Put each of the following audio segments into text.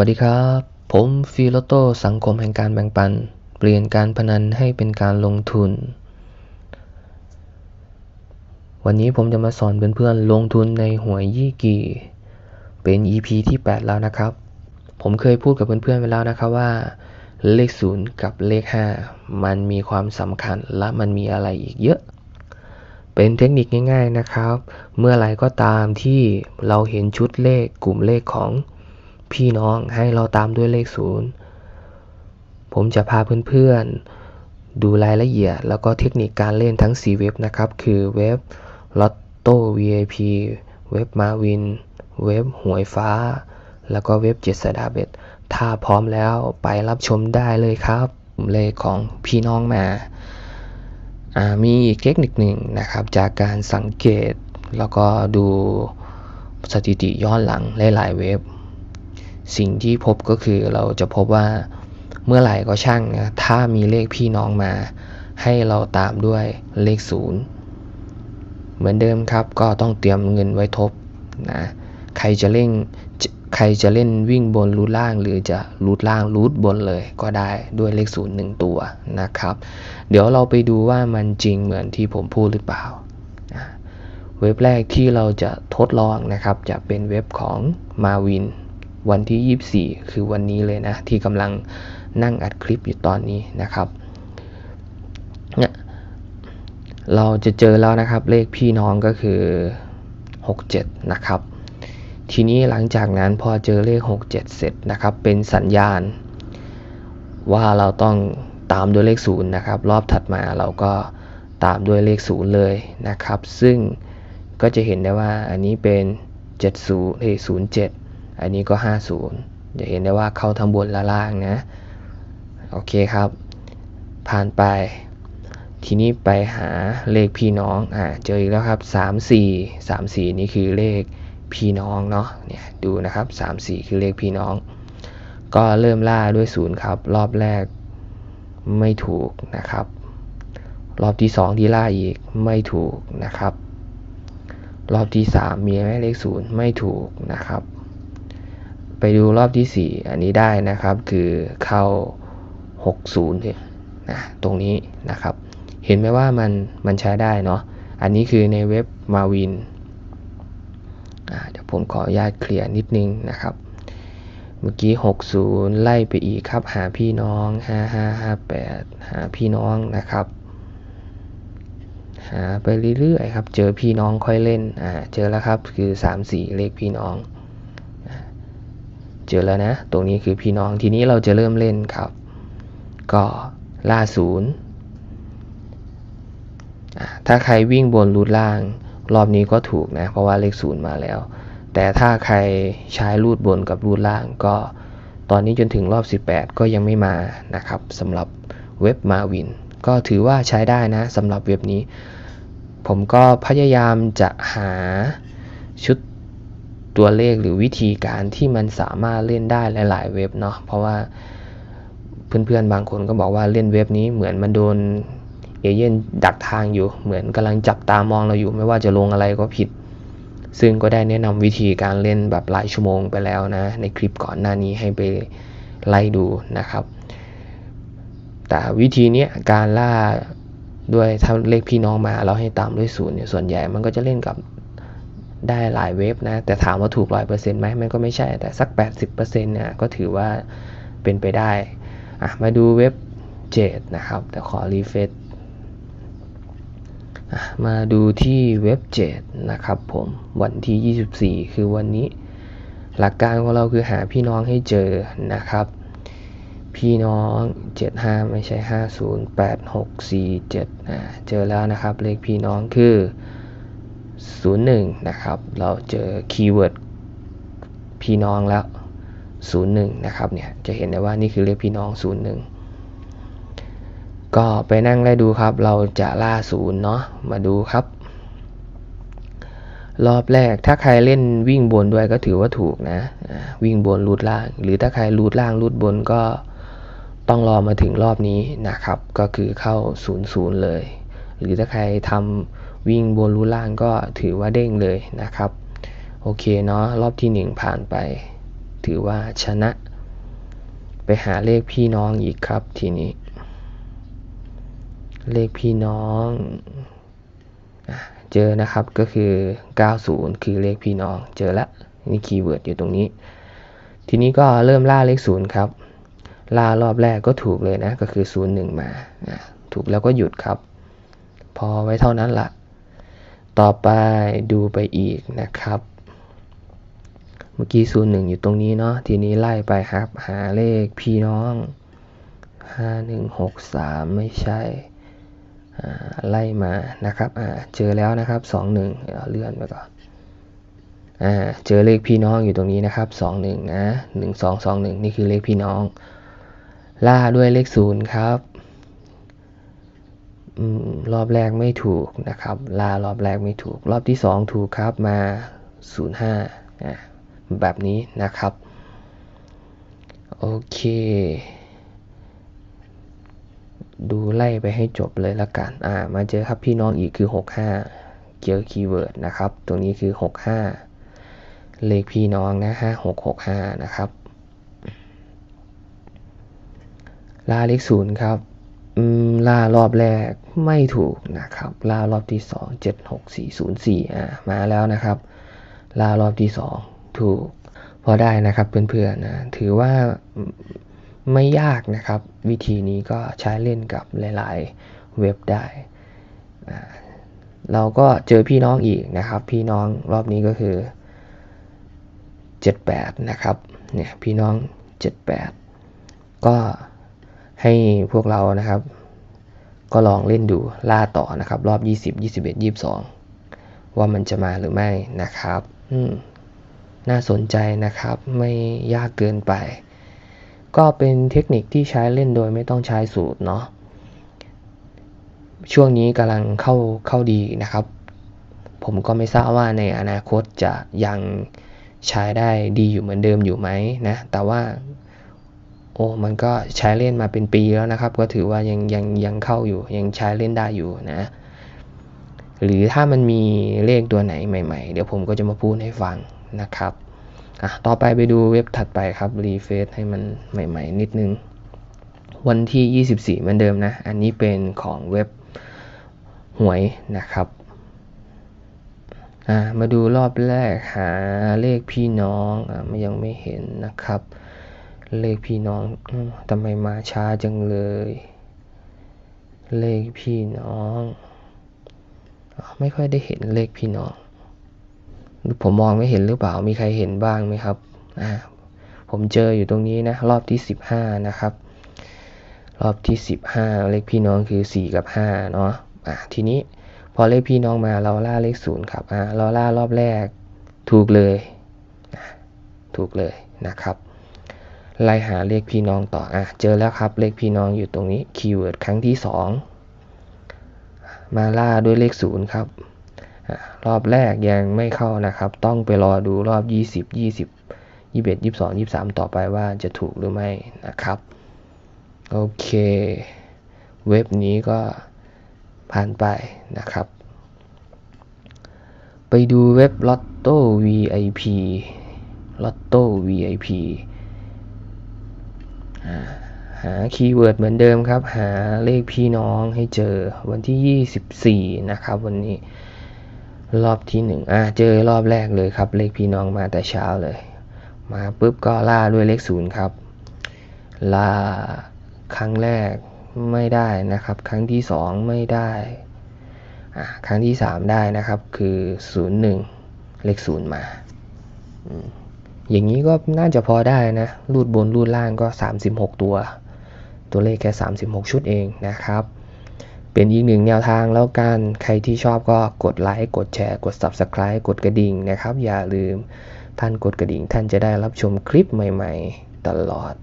สวัสดีครับ ผมฟีโลโตสังคมแห่งการแบ่งปัน เปลี่ยนการพนันให้เป็นการลงทุน วันนี้ผมจะมาสอนเพื่อนๆลงทุนในหวยยี่กีเป็น EP ที่ 8 แล้วนะครับ ผมเคยพูดกับเพื่อนๆไปแล้วนะครับว่า เลข 0 กับเลข 5 มันมีความสำคัญและมันมีอะไรอีกเยอะ เป็นเทคนิคง่าย ๆนะครับ เมื่อไรก็ตามที่เราเห็นชุดเลขกลุ่มเลขของ พี่น้องให้เราตามด้วยเลข0ผมจะพาเพื่อนๆ ดูรายละเอียด แล้วก็เทคนิคการเล่นทั้ง 4 เว็บนะครับ คือเว็บ Lotto VIP เว็บมาวิน เว็บหวยฟ้า แล้วก็เว็บเจ็ดสดาเบ็ดถ้าพร้อมแล้วไปรับชมได้เลยครับเลขของพี่น้องมาามีอีกเทคนิคหนึ่งนะครับ จากการสังเกตแล้วก็ดูสถิติย้อนหลังหลายๆเว็บ สิ่งที่พบก็คือเราจะพบว่าเมื่อไหร่ก็ช่างนะถ้ามีเลขพี่น้องมา ให้เราตามด้วยเลขศูนย์เหมือนเดิมครับก็ต้องเตรียมเงินไว้ทบนะใครจะเล่นใครจะเล่นวิ่งบนรูดล่างหรือจะรูดล่างรูดบนเลยก็ได้ด้วยเลขศูนย์หนึ่งตัวนะครับ เดี๋ยวเราไปดูว่ามันจริงเหมือนที่ผมพูดหรือเปล่า เว็บแรกที่เราจะทดลองนะครับ จะเป็นเว็บของมาวิน วันที่ 24 คือวันนี้เลยนะ ที่กำลังนั่งอัดคลิปอยู่ตอนนี้นะครับเนี่ยเราจะเจอแล้วนะครับเลขพี่น้องก็คือ 67 นะครับ ทีนี้หลังจากนั้นพอเจอเลข 67 เสร็จนะครับ เป็นสัญญาณ ว่าเราต้องตามด้วยเลข0นะครับ รอบถัดมาเราก็ตามด้วยเลข0เลยนะครับ ซึ่งก็จะเห็นได้ว่าอันนี้เป็น 70เอ้07 อันนี้ก็ 50 จะเห็นได้ว่าเข้าทั้งบนและล่างนะ โอเคครับ ผ่านไป ทีนี้ไปหาเลขพี่น้อง อ่า เจออีกแล้วครับ 3 4 3 4 นี่คือเลขพี่น้องเนาะ เนี่ยดูนะครับ 3 4 คือเลขพี่น้อง ก็เริ่มล่าด้วย0ครับ รอบแรกไม่ถูกนะครับ รอบที่ 2 ที่ล่าอีกไม่ถูกนะครับ รอบที่ 3 มีไหมเลข0ไม่ถูกนะครับ ไปดูรอบที่ 4 อันนี้ได้นะครับ คือเข้า 60เนี่ยนะตรงนี้นะครับ เห็นไหมว่ามันมันใช้ได้เนาะอันนี้คือในเว็บมาวินเดี๋ยวผมขออนุญาตเคลียร์นิดนึงนะครับ เมื่อกี้ 60 ไล่ไปอีกครับ หาพี่น้อง 5558 หาพี่น้องนะครับ หาไปเรื่อยๆครับ เจอพี่น้องค่อยเล่นอ่าเจอแล้วครับคือ 34 เลขพี่น้อง เจอแล้วนะ ตรงนี้คือพี่น้องทีนี้เราจะเริ่มเล่นครับ ก็ล่าศูนย์ถ้าใครวิ่งบนรูดล่าง รอบนี้ก็ถูกนะ เพราะว่าเลขศูนย์มาแล้ว แต่ถ้าใครใช้รูดบนกับรูดล่างก็ตอนนี้จนถึงรอบ 18 ก็ยังไม่มานะครับสำหรับเว็บมาวิน ก็ถือว่าใช้ได้นะสำหรับเว็บนี้ ผมก็พยายามจะหาชุด ตัวเลขหรือวิธีการที่มันสามารถเล่นได้หลาย ๆ เว็บเนาะเพราะว่าเพื่อนๆบางคนก็บอกว่าเล่นเว็บนี้เหมือนมันโดนเอเย่นดักทางอยู่เหมือนกำลังจับตามองเราอยู่ไม่ว่าจะลงอะไรก็ผิด ซึ่งก็ได้แนะนำวิธีการเล่นแบบหลายชั่วโมงไปแล้วนะ ในคลิปก่อนหน้านี้ให้ไปไล่ดูนะครับ แต่วิธีนี้การล่าด้วยถ้าเลขพี่น้องมาเราให้ตามด้วยศูนย์เนี่ยส่วนใหญ่มันก็จะเล่นกับ ได้หลายเว็บนะ แต่ถามว่าถูกร้อยเปอร์เซ็นต์ไหมมันก็ไม่ใช่แต่สัก 80%เนี่ยก็ถือว่าเป็นไปได้อะมาดูเว็บเจดนะครับ แต่ขอรีเฟซมาดูที่เว็บเจดนะครับผมวันที่ 24 คือวันนี้ หลักการของเราคือหาพี่น้องให้เจอนะครับ พี่น้อง 75 ไม่ใช่ 50 8647อ่าเจอแล้วนะครับ เลขพี่น้องคือ 01 นะครับ เราเจอคีย์เวิร์ดพี่น้องแล้ว 01 นะครับเนี่ย จะเห็นได้ว่านี่คือเลขพี่น้อง 01 ก็ไปนั่งไล่ดูครับ เราจะล่าศูนย์เนาะ มาดูครับ รอบแรกถ้าใครเล่นวิ่งบนด้วยก็ถือว่าถูกนะ วิ่งบนรูดล่าง หรือถ้าใครรูดล่างรูดบนก็ต้องรอมาถึงรอบนี้นะครับ ก็คือเข้า0ูนย์เลย หรือถ้าใครทำ วิ่งบนรูดล่างก็ถือว่าเด้งเลยนะครับ โอเคเนาะรอบที่ 1 ผ่านไป ถือว่าชนะ ไปหาเลขพี่น้องอีกครับทีนี้ เลขพี่น้องอเจอนะครับก็คือ 90 คือเลขพี่น้อง เจอละนี่คีย์เวิร์ดอยู่ตรงนี้ ทีนี้ก็เริ่มล่าเลขศูนย์ครับ ล่ารอบแรกก็ถูกเลยนะ ก็คือ 0 1 มา ถูกแล้วก็หยุดครับ พอไว้เท่านั้นละ ต่อไปดูไปอีกนะครับ เมื่อกี้0 1อยู่ตรงนี้เนาะทีนี้ไล่ไปครับ หาเลขพี่น้อง5 1 6 3ไม่ใช่ไล่มานะครับเจอแล้วนะครับสองหนึ่งเลื่อนไปก่อนอเจอเลขพี่น้องอยู่ตรงนี้นะครับสองหนึ่งนะหนึ่งสองสองหนึ่งนี่คือเลขพี่น้อง ล่าด้วยเลขศูนย์ครับ รอบแรกไม่ถูกนะครับ ลารอบแรกไม่ถูก รอบที่สองถูกครับมาศูนย์ห้าอ่าแบบนี้นะครับ โอเค ดูไล่ไปให้จบเลยละกันอ่ามาเจอครับพี่น้องอีกคือ 65เจอคีย์เวิร์ดนะครับ ตรงนี้คือ 65 เลขพี่น้องนะฮะ665 นะครับ ลาเลขศูนย์ครับ ล่ารอบแรกไม่ถูกนะครับ ล่ารอบที่2 76404อ่ามาแล้วนะครับ ล่ารอบที่2ถูก พอได้นะครับเพื่อนๆนะถือว่าไม่ยากนะครับ วิธีนี้ก็ใช้เล่นกับหลายๆเว็บได้เราก็เจอพี่น้องอีกนะครับ พี่น้องรอบนี้ก็คือ 78 นะครับเนี่ยพี่น้อง 78 ก็ ให้พวกเรานะครับ ก็ลองเล่นดูล่าต่อนะครับ รอบ 20 21 22 ว่ามันจะมาหรือไม่นะครับอืมน่าสนใจนะครับ ไม่ยากเกินไป ก็เป็นเทคนิคที่ใช้เล่นโดยไม่ต้องใช้สูตรเนาะช่วงนี้กำลังเข้าเข้าดีนะครับ ผมก็ไม่ทราบว่าในอนาคตจะยังใช้ได้ดีอยู่เหมือนเดิมอยู่ไหมนะ แต่ว่า อ้มันก็ใช้เล่นมาเป็นปีแล้วนะครับ ก็ถือว่ายังยังยังเข้าอยู่ยังใช้เล่นได้อยู่นะ หรือถ้ามันมีเลขตัวไหนใหม่ ๆ เดี๋ยวผมก็จะมาพูดให้ฟังนะครับอะต่อไปไปดูเว็บถัดไปครับรีเฟซให้มันใหม่ ๆ นิดนึง วันที่ 24เหมือนเดิมนะ อันนี้เป็นของเว็บหวยนะครับอ่ามาดูรอบแรกหาเลขพี่น้องอ่ายังไม่เห็นนะครับ เลขพี่น้องทำไมมาช้าจังเลย เลขพี่น้อง ไม่ค่อยได้เห็นเลขพี่น้องหรือผมมองไม่เห็นหรือเปล่า มีใครเห็นบ้างไหมครับ อ่า ผมเจออยู่ตรงนี้นะ รอบที่15นะครับ รอบที่15เลขพี่น้องคือ4กับ5เนาะ อะทีนี้พอเลขพี่น้องมาเราล่าเลขศูนย์ครับ อะเราล่ารอบแรกถูกเลย ถูกเลยนะครับ ไล่หาเลขพี่น้องต่ออะเจอแล้วครับเลขพี่น้องอยู่ตรงนี้คีย์เวิร์ดครั้งที่ 2 มาล่าด้วยเลขศูนย์ครับอรอบแรกยังไม่เข้านะครับ ต้องไปรอดูรอบ 20 20 21 22 23 ต่อไปว่าจะถูกหรือไม่นะครับ โอเค เว็บนี้ก็ผ่านไปนะครับ ไปดูเว็บ Lotto VIP Lotto VIP อ่า หาคีย์เวิร์ดเหมือนเดิมครับ หาเลขพี่น้องให้เจอวันที่ 24 นะครับ วันนี้รอบที่หนึ่งอ่าเจอรอบแรกเลยครับ เลขพี่น้องมาแต่เช้าเลย มาปุ๊บก็ล่าด้วยเลขศูนย์ครับ ล่าครั้งแรกไม่ได้นะครับ ครั้งที่สองไม่ได้อ่าครั้งที่สามได้นะครับ คือศูนย์หนึ่งเลขศูนย์มาอืม อย่างนี้ก็น่าจะพอได้นะ รูดบนรูดล่างก็ 36 ตัว ตัวเลขแค่ 36 ชุดเองนะครับ เป็นอีกหนึ่งแนวทางแล้วกัน ใครที่ชอบก็กดไลค์ กดแชร์ กด Subscribe กดกระดิ่งนะครับ อย่าลืมท่านกดกระดิ่ง ท่านจะได้รับชมคลิปใหม่ๆ ตลอด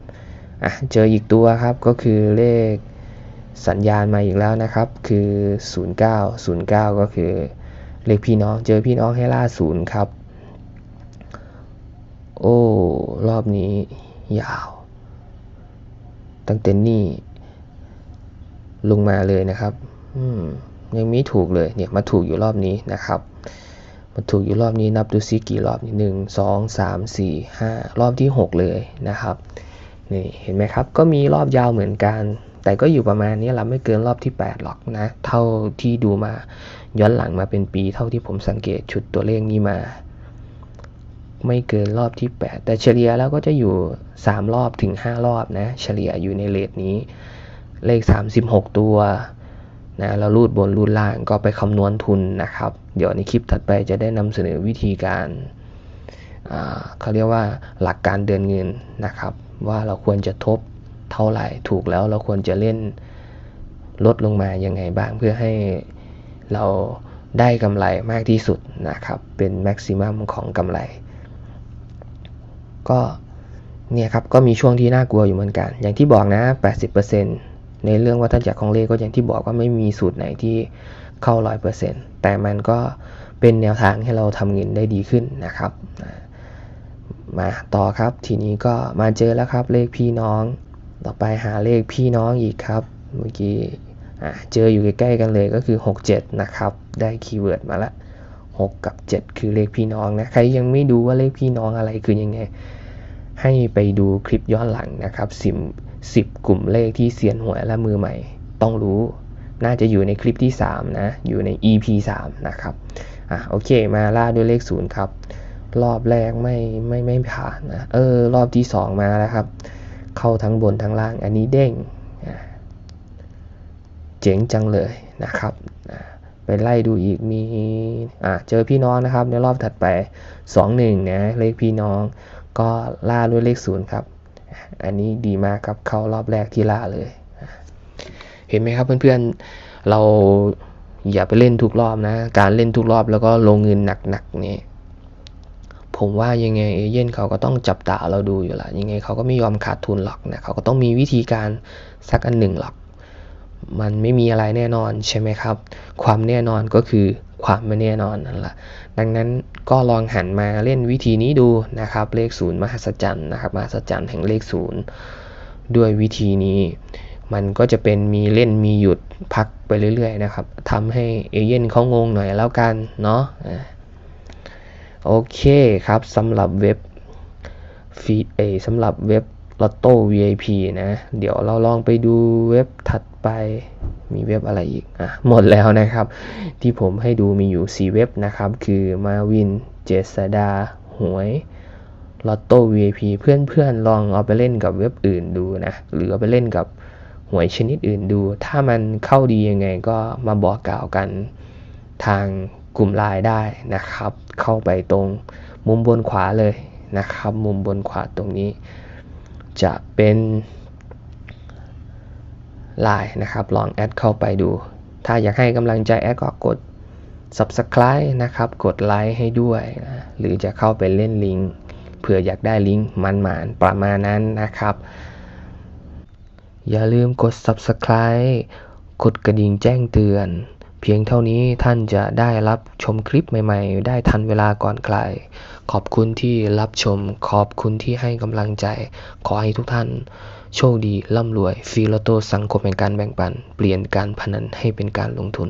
อะเจออีกตัวครับก็คือเลขสัญญาณมาอีกแล้วนะครับ คือ 09 09 ก็คือเลขพี่น้อง เจอพี่น้องให้ล่าศูนย์ครับ โอ้ รอบนี้ยาว ตั้งแต่นี่ลงมาเลยนะครับ อืมยังไม่ถูกเลยเนี่ยมาถูกอยู่รอบนี้นะครับมาถูกอยู่รอบนี้นับดูซิกี่รอบนี่หนึ่งสองสามสี่ห้ารอบที่หกเลยนะครับนี่เห็นไหมครับ ก็มีรอบยาวเหมือนกัน แต่ก็อยู่ประมาณนี้แหละไม่เกินรอบที่ 8 หรอกนะ เท่าที่ดูมาย้อนหลังมาเป็นปี เท่าที่ผมสังเกตชุดตัวเลขนี้มา ไม่เกินรอบที่ 8 แต่เฉลี่ยแล้วก็จะอยู่ 3 รอบถึง 5 รอบนะ เฉลี่ยอยู่ในเลทนี้ เลข 36 ตัวนะแล้วรูดบนรูดล่างก็ไปคำนวณทุนนะครับ เดี๋ยวในคลิปถัดไปจะได้นำเสนอวิธีการเขาเรียกว่าหลักการเดินเงินนะครับ ว่าเราควรจะทบเท่าไหร่ถูกแล้วเราควรจะเล่นลดลงมายังไงบ้างเพื่อให้เราได้กำไรมากที่สุดนะครับ เป็นแม็กซิมัมของกำไร ก็เนี่ยครับก็มีช่วงที่น่ากลัวอยู่เหมือนกัน อย่างที่บอกนะ 80%ในเรื่องวัฏจักรของเลขก็อย่างที่บอกว่าไม่มีสูตรไหนที่เข้า 100%แต่มันก็เป็นแนวทางให้เราทำเงินได้ดีขึ้นนะครับ มาต่อครับทีนี้ก็มาเจอแล้วครับเลขพี่น้อง ต่อไปหาเลขพี่น้องอีกครับ เมื่อกี้เจออยู่ใกล้ๆกันเลยก็คือ 67 นะครับ ได้คีย์เวิร์ดมาละ 6 กับ 7 คือเลขพี่น้องนะ ใครยังไม่ดูว่าเลขพี่น้องอะไรคือยังไง ให้ไปดูคลิปย้อนหลังนะครับสิบสิบกลุ่มเลขที่เสียนหวยและมือใหม่ ต้องรู้ น่าจะอยู่ในคลิปที่ 3 นะ อยู่ใน EP 3 นะครับ อะโอเค มาล่าด้วยเลข 0 ครับ รอบแรกไม่ไม่ไม่ผ่านนะ เออ รอบที่ 2 มาแล้วครับ เข้าทั้งบนทั้งล่าง อันนี้เด้ง เจ๋งจังเลยนะครับไปไล่ดูอีกมีอะเจอพี่น้องนะครับ ในรอบถัดไป 2-1นะเลขพี่น้อง ก็ล่าด้วยเลข0ครับ อันนี้ดีมากครับเข้ารอบแรกที่ล่าเลย เห็นไหมครับเพื่อนๆ เราอย่าไปเล่นทุกรอบนะ การเล่นทุกรอบแล้วก็ลงเงินหนักๆนี่ผมว่ายังไงเอเย่นเขาก็ต้องจับตาเราดูอยู่ละยังไงเขาก็ไม่ยอมขาดทุนหรอกนะเขาก็ต้องมีวิธีการสักอันหนึ่งหรอก มันไม่มีอะไรแน่นอนใช่ไหมครับ ความแน่นอนก็คือความไม่แน่นอนนั่นแหละดังนั้น ก็ลองหันมาเล่นวิธีนี้ดูนะครับ เลขศูนย์มหัศจรรย์นะครับมหัศจรรย์แห่งเลขศูนย์ด้วยวิธีนี้ มันก็จะเป็นมีเล่นมีหยุดพักไปเรื่อยๆนะครับทำให้เอเย่นเขางงหน่อยแล้วกันเนาะโอเคครับสำหรับเว็บฟีเอสำหรับเว็บลอตโต้ VIP นะ เดี๋ยวเราลองไปดูเว็บถัด ไปมีเว็บอะไรอีกอะหมดแล้วนะครับ ที่ผมให้ดูมีอยู่ 4 เว็บนะครับ คือมาวินเจษดาหวยลอตโต้ VIP เพื่อนๆ ลองเอาไปเล่นกับเว็บอื่นดูนะ หรือเอาไปเล่นกับหวยชนิดอื่นดู ถ้ามันเข้าดียังไงก็มาบอกกล่าวกันทางกลุ่มไลน์ได้นะครับ เข้าไปตรงมุมบนขวาเลยนะครับ มุมบนขวาตรงนี้ จะเป็น ไลน์นะครับ ลองแอดเข้าไปดู ถ้าอยากให้กำลังใจแอดก็กด subscribe นะครับ กดไลค์ให้ด้วยนะหรือจะเข้าไปเล่นลิงก์เผื่ออยากได้ลิงก์มันๆประมาณนั้นนะครับ อย่าลืมกด subscribe กดกระดิ่งแจ้งเตือน เพียงเท่านี้ท่านจะได้รับชมคลิปใหม่ๆ ได้ทันเวลาก่อนใคร ขอบคุณที่รับชม ขอบคุณที่ให้กำลังใจ ขอให้ทุกท่าน โชคดีร่ำรวยฟีลอโตสังคมแห่งการแบ่งปัน เปลี่ยนการพนันให้เป็นการลงทุน